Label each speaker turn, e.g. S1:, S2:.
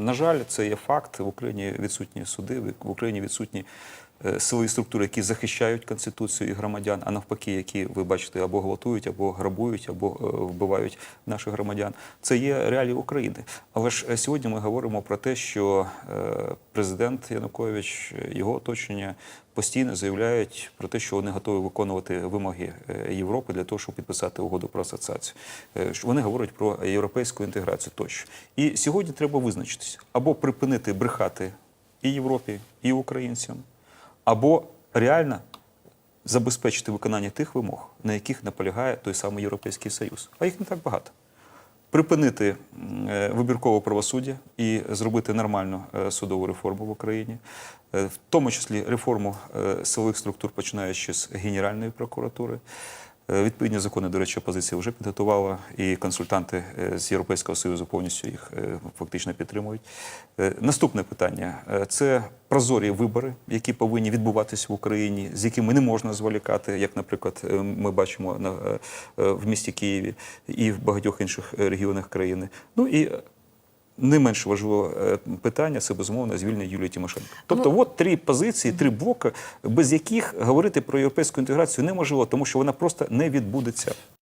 S1: На жаль, це є факт. В Україні відсутні суди, в Україні відсутні силові структури, які захищають конституцію і громадян, а навпаки, які ви бачите, або гвалтують, або грабують, або е, вбивають наших громадян. Це є реалії України. Але ж е, сьогодні ми говоримо про те, що е, президент Янукович, е, його оточення постійно заявляють про те, що вони готові виконувати вимоги е, Європи для того, щоб підписати угоду про асоціацію. Е, Вони говорять про європейську інтеграцію тощо. І сьогодні треба визначитись або припинити брехати і Європі, і українцям, або реально забезпечити виконання тих вимог, на яких наполягає той самий Європейський Союз. А їх не так багато. Припинити е, вибіркове правосуддя і зробити нормальну е, судову реформу в Україні, Е, в тому числі реформу силових структур, починаючи з Генеральної прокуратури. Е, Відповідні закони, до речі, опозиція вже підготувала, і консультанти е, з Європейського Союзу повністю їх е, фактично підтримують. Наступне питання це прозорі вибори, які повинні відбуватися в Україні, з якими не можна зволікати, як, наприклад, ми бачимо в місті Києві і в багатьох інших регіонах країни. Ну і не менш важливе е, питання це безумовно звільнення Юлії Тимошенко. Тобто, от три позиції, три блоки, без яких говорити про європейську інтеграцію неможливо, тому що вона просто не відбудеться.